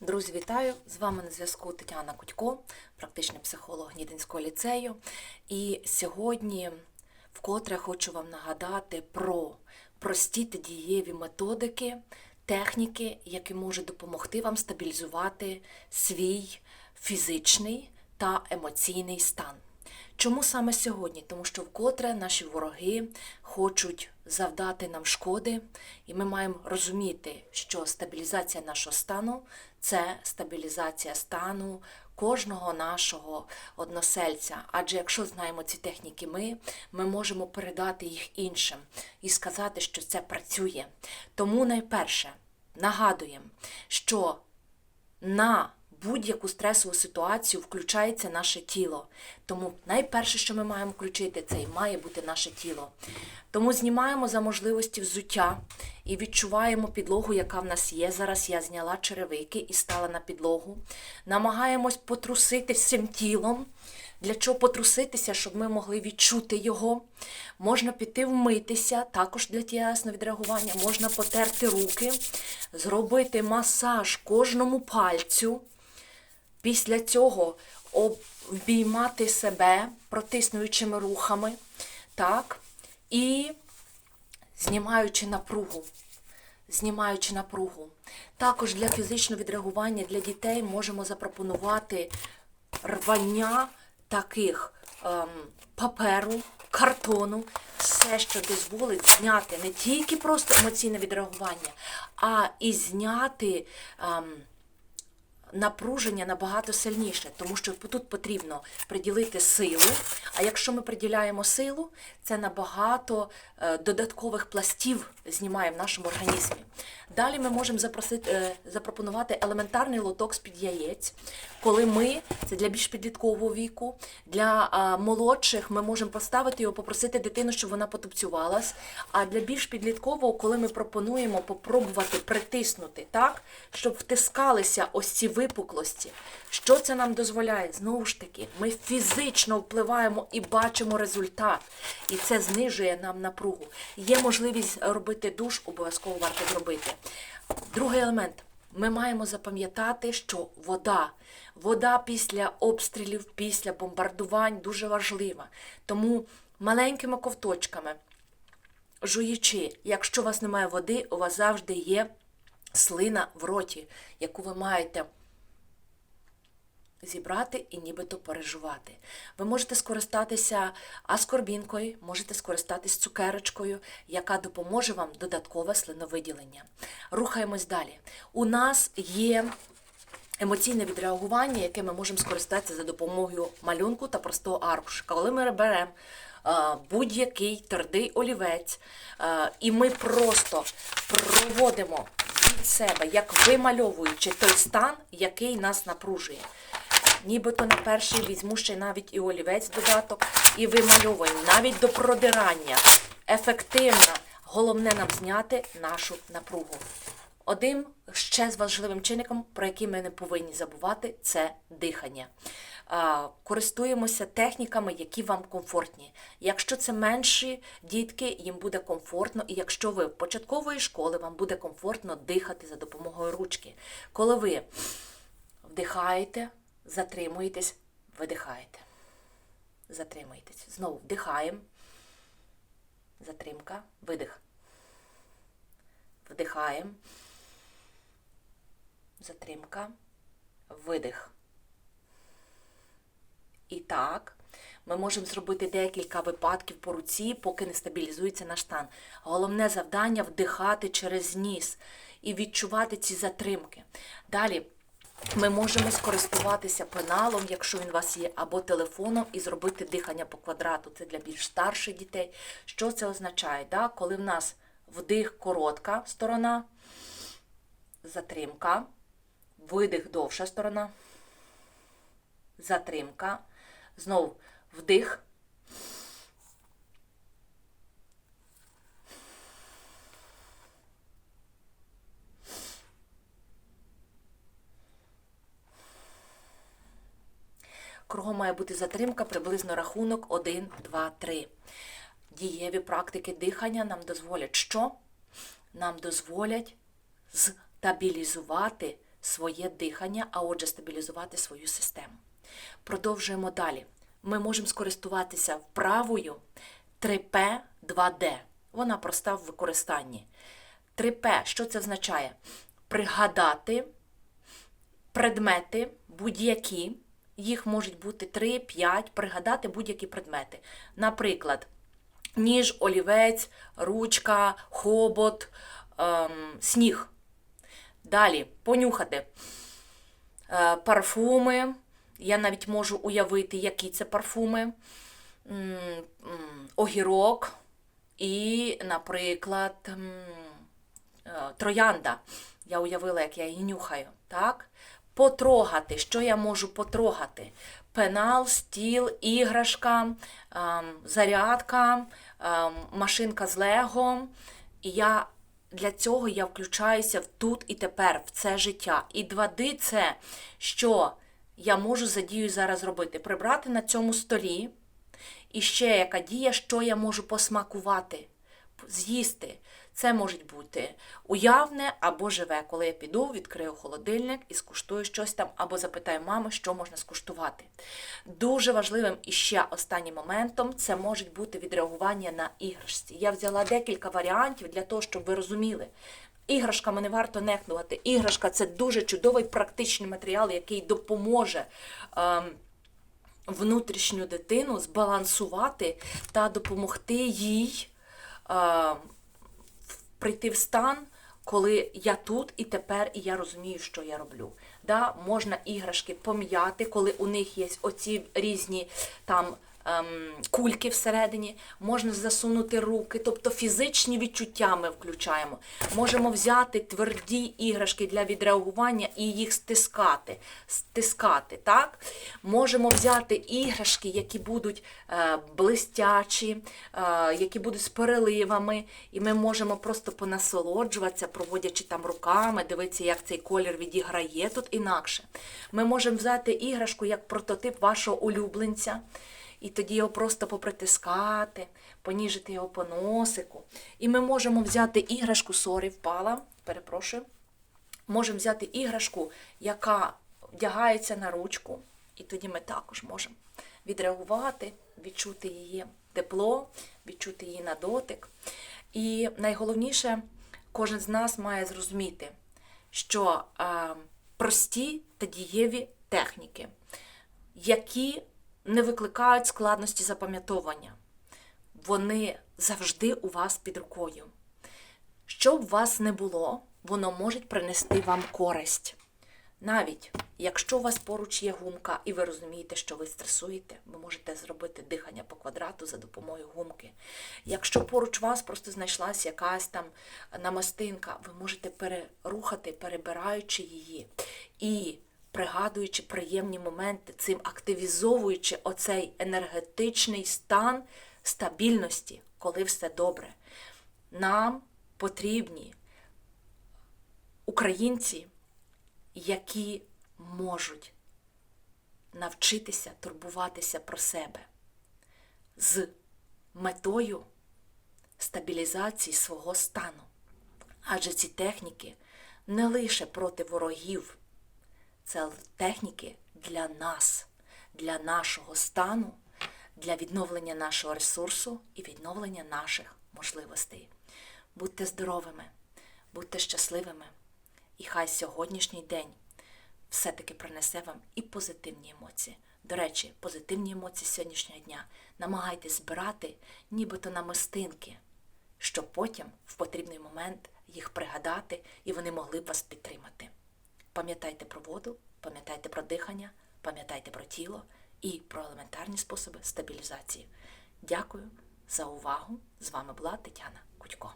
Друзі, вітаю! З вами на зв'язку Тетяна Кутько, практичний психолог Гнідинського ліцею. І сьогодні вкотре хочу вам нагадати про прості та дієві методики, техніки, які можуть допомогти вам стабілізувати свій фізичний та емоційний стан. Чому саме сьогодні? Тому що вкотре наші вороги хочуть завдати нам шкоди, і ми маємо розуміти, що стабілізація нашого стану це стабілізація стану кожного нашого односельця. Адже якщо знаємо ці техніки, ми, ми можемо передати їх іншим і сказати, що це працює. Тому найперше нагадуємо, що на будь-яку стресову ситуацію включається наше тіло. Тому найперше, що ми маємо включити, це і має бути наше тіло. Тому знімаємо за можливості взуття і відчуваємо підлогу, яка в нас є. Зараз я зняла черевики і стала на підлогу. Намагаємось потрусити всім тілом. Для чого потруситися, щоб ми могли відчути його. Можна піти вмитися, також для тілесного відреагування, можна потерти руки, зробити масаж кожному пальцю. Після цього обіймати себе протиснуючими рухами, так, і знімаючи напругу. Знімаючи напругу. Також для фізичного відреагування для дітей можемо запропонувати рвання таких ем, паперу, картону, все, що дозволить зняти не тільки просто емоційне відреагування, а і зняти. Ем, напруження набагато сильніше, тому що тут потрібно приділити силу. А якщо ми приділяємо силу, це набагато е, додаткових пластів знімає в нашому організмі. Далі ми можемо запросити, е, запропонувати елементарний лоток з-під яєць, коли ми, це для більш підліткового віку, для молодших ми можемо поставити його, попросити дитину, щоб вона потупцювалась. А для більш підліткового, коли ми пропонуємо попробувати притиснути так, щоб втискалися ось ці випуклості. Що це нам дозволяє? Знову ж таки, ми фізично впливаємо і бачимо результат. І це знижує нам напругу. Є можливість робити душ, обов'язково варто зробити. Другий елемент. Ми маємо запам'ятати, що вода, вода після обстрілів, після бомбардувань дуже важлива. Тому маленькими ковточками, жуючи, якщо у вас немає води, у вас завжди є слина в роті, яку ви маєте зібрати і нібито переживати. Ви можете скористатися аскорбінкою, можете скористатися цукерочкою, яка допоможе вам додаткове слиновиділення. Рухаємось далі. У нас є емоційне відреагування, яке ми можемо скористатися за допомогою малюнку та простого аркушика. Коли ми беремо будь-який твердий олівець, і ми просто проводимо від себе, як вимальовуючи той стан, який нас напружує. Нібито на перший візьму ще навіть і олівець додаток, і вимальовуємо навіть до продирання. Ефективно. Головне нам зняти нашу напругу. Один ще з важливим чинником, про який ми не повинні забувати, це дихання. Користуємося техніками, які вам комфортні. Якщо це менші дітки, їм буде комфортно, і якщо ви в початкової школи, вам буде комфортно дихати за допомогою ручки. Коли ви вдихаєте, затримуєтесь, видихаєте. Затримуєтесь. Знову вдихаємо. Затримка, видих. Вдихаємо. Затримка, видих. І так, ми можемо зробити декілька випадків по руці, поки не стабілізується наш стан. Головне завдання вдихати через ніс і відчувати ці затримки. Далі. Ми можемо скористуватися пеналом, якщо він у вас є, або телефоном, і зробити дихання по квадрату. Це для більш старших дітей. Що це означає? Да? Коли в нас вдих коротка сторона, затримка, видих довша сторона, затримка, знову вдих. Кругом має бути затримка, приблизно рахунок 1, 2, 3. Дієві практики дихання нам дозволять що? Нам дозволять стабілізувати своє дихання, а отже, стабілізувати свою систему. Продовжуємо далі. Ми можемо скористуватися вправою 3П 2D. Вона проста в використанні. 3П, що це означає? Пригадати предмети будь-які, їх можуть бути 3-5, пригадати будь-які предмети. Наприклад, ніж, олівець, ручка, хобот, ем, сніг. Далі понюхати е, парфуми. Я навіть можу уявити, які це парфуми, огірок і, наприклад, е, троянда. Я уявила, як я її нюхаю. Так? Потрогати. Що я можу потрогати? Пенал, стіл, іграшка, ем, зарядка, ем, машинка з Лего. І я для цього я включаюся в тут і тепер, в це життя. І 2D – це що я можу за дію зараз робити? Прибрати на цьому столі. І ще яка дія, що я можу посмакувати, з'їсти. Це може бути уявне або живе, коли я піду, відкрию холодильник і скуштую щось там, або запитаю мами, що можна скуштувати. Дуже важливим і ще останнім моментом це може бути відреагування на іграшці. Я взяла декілька варіантів для того, щоб ви розуміли. Іграшками не варто нехнувати. Іграшка це дуже чудовий практичний матеріал, який допоможе. Ем, внутрішню дитину збалансувати та допомогти їй е, прийти в стан, коли я тут і тепер, і я розумію, що я роблю. Да? Можна іграшки пом'яти, коли у них є оці різні там. Ем, Кульки всередині, можна засунути руки, тобто фізичні відчуття ми включаємо. Можемо взяти тверді іграшки для відреагування і їх стискати. стискати так? Можемо взяти іграшки, які будуть е, блистячі, е, які будуть з переливами, і ми можемо просто понасолоджуватися, проводячи там руками, дивитися, як цей колір відіграє тут інакше. Ми можемо взяти іграшку як прототип вашого улюбленця. І тоді його просто попритискати, поніжити його по носику. І ми можемо взяти іграшку, сорі, впала, перепрошую. Можемо взяти іграшку, яка вдягається на ручку, і тоді ми також можемо відреагувати, відчути її тепло, відчути її на дотик. І найголовніше, кожен з нас має зрозуміти, що е, прості та дієві техніки, які не викликають складності запам'ятовування. Вони завжди у вас під рукою. Що б вас не було, воно може принести вам користь. Навіть якщо у вас поруч є гумка, і ви розумієте, що ви стресуєте, ви можете зробити дихання по квадрату за допомогою гумки. Якщо поруч вас просто знайшлася якась там намастинка, ви можете перерухати, перебираючи її. І пригадуючи приємні моменти, цим активізовуючи оцей енергетичний стан стабільності, коли все добре. Нам потрібні українці, які можуть навчитися турбуватися про себе з метою стабілізації свого стану. Адже ці техніки не лише проти ворогів. Це техніки для нас, для нашого стану, для відновлення нашого ресурсу і відновлення наших можливостей. Будьте здоровими, будьте щасливими, і хай сьогоднішній день все-таки принесе вам і позитивні емоції. До речі, позитивні емоції сьогоднішнього дня намагайтесь збирати нібито на мистинки, щоб потім в потрібний момент їх пригадати і вони могли б вас підтримати. Пам'ятайте про воду, пам'ятайте про дихання, пам'ятайте про тіло і про елементарні способи стабілізації. Дякую за увагу! З вами була Тетяна Кутько.